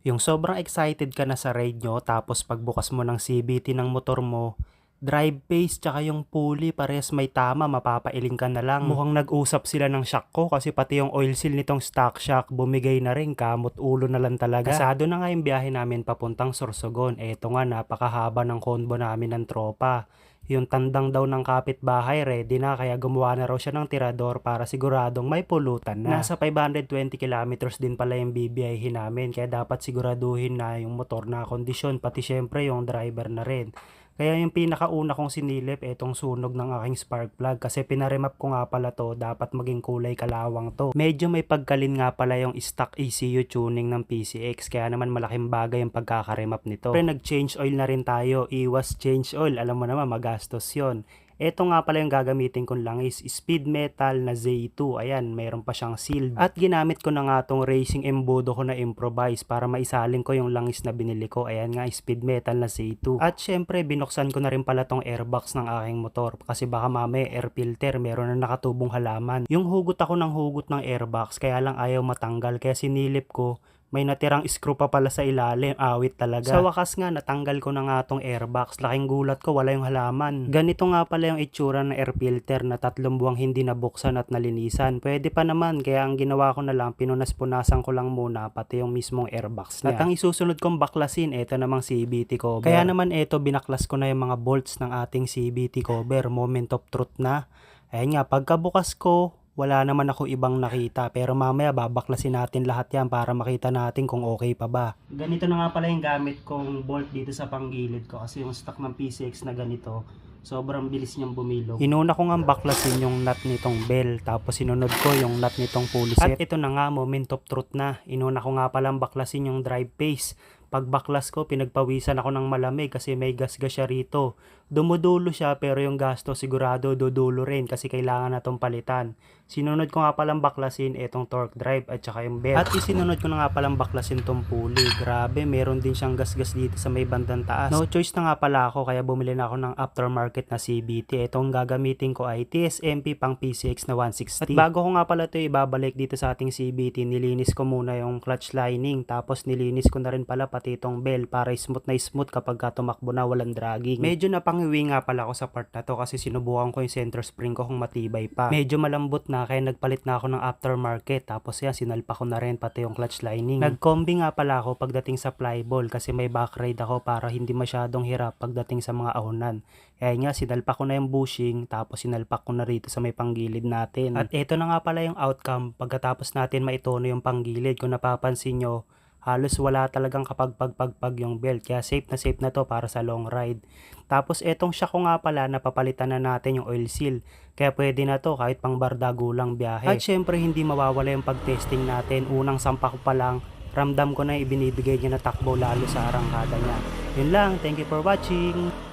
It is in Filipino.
Yung sobrang excited ka na sa ride nyo tapos pagbukas mo ng CVT ng motor mo, drive pace tsaka yung pulley pares may tama mapapailing ka na lang. Mukhang nag-usap sila ng shock ko kasi pati yung oil seal nitong stock shock bumigay na rin kamot ulo na lang talaga. Kasado na nga yung biyahe namin papuntang Sorsogon. Eto nga napakahaba ng convo namin ng tropa. Yung tandang daw ng kapitbahay ready na kaya gumawa na raw siya ng tirador para siguradong may pulutan na. Nasa 520 kilometers din pala yung bibiyahin namin kaya dapat siguraduhin na yung motor na kondisyon pati syempre yung driver na rin. Kaya yung pinakauna kong sinilip etong sunog ng aking spark plug kasi pinaremap ko nga pala to dapat maging kulay kalawang to. Medyo may pagkalin nga pala yung stock ECU tuning ng PCX kaya naman malaking bagay yung pagkakaremap nito. Pero nag-change oil na rin tayo, iwas change oil, alam mo naman magastos yon. Ito nga pala yung gagamitin kong langis, speed metal na Z2. Ayan, mayroon pa siyang sealed. At ginamit ko na nga tong racing embudo ko na improvise para maisalin ko yung langis na binili ko. Ayan nga, speed metal na Z2. At syempre, binuksan ko na rin pala tong airbox ng aking motor kasi baka mamaya air filter, meron na nakatubong halaman. Yung hugot ako ng hugot ng airbox, kaya lang ayaw matanggal. Kaya sinilip ko, may natirang screw pa pala sa ilalim, awit talaga. Sa wakas nga, natanggal ko na nga tong airbox. Laking gulat ko, wala yung halaman. Ganito nga pala yung itsura ng air filter na tatlong buwang hindi nabuksan at nalinisan. Pwede pa naman, kaya ang ginawa ko na lang, pinunas-punasan ko lang muna, pati yung mismong airbox niya. At ang isusunod kong baklasin, ito namang CBT cover. Kaya naman ito, binaklas ko na yung mga bolts ng ating CBT cover. Moment of truth na. Ayun nga, pagkabukas ko, wala naman ako ibang nakita pero mamaya babaklasin natin lahat yan para makita natin kung okay pa ba. Ganito na nga pala yung gamit kong bolt dito sa panggilid ko kasi yung stock ng PCX na ganito sobrang bilis niyang bumilog. Inuna ko nga baklasin yung nut nitong bell tapos sinunod ko yung nut nitong pulley set. At ito na nga moment of truth na. Inuna ko nga palang baklasin yung drive pace. Pag baklas ko, pinagpawisan ako ng malamig kasi may gasgas siya rito. Dumudulo siya pero yung gasto sigurado dudulo rin kasi kailangan na tong palitan. Sinunod ko nga palang baklasin itong torque drive at saka yung belt. At isinunod ko na nga palang baklasin tong pulley. Grabe, meron din siyang gasgas dito sa may bandang taas. No choice na nga pala ako kaya bumili na ako ng aftermarket na CBT. Itong gagamitin ko ay TSMP pang PCX na 160. At bago ko nga pala ito ibabalik dito sa ating CBT, nilinis ko muna yung clutch lining. Tapos nilinis ko na rin pala pati itong bell para smooth na smooth kapag ka tumakbo na walang dragging. Medyo napangiwi nga pala ako sa part na to kasi sinubukan ko yung center spring ko kung matibay pa. Medyo malambot na kaya nagpalit na ako ng aftermarket tapos yan sinalpa ko na rin pati yung clutch lining. Nagkombi nga pala ako pagdating sa flyball kasi may back ride ako para hindi masyadong hirap pagdating sa mga ahonan. Kaya nga sinalpa ko na yung bushing tapos sinalpak ko na rito sa may panggilid natin. At ito na nga pala yung outcome pagkatapos natin maitono yung panggilid. Kung napapansin nyo, halos wala talagang kapagpagpagpag yung belt. Kaya safe na safe na to para sa long ride. Tapos etong shock ko nga pala, napapalitan na natin yung oil seal. Kaya pwede na to kahit pang bardago lang biyahe. At syempre hindi mawawala yung pag-testing natin. Unang sampa ko pa lang, ramdam ko na ibinibigay niya na takbo lalo sa arangkada niya. Yun lang, thank you for watching!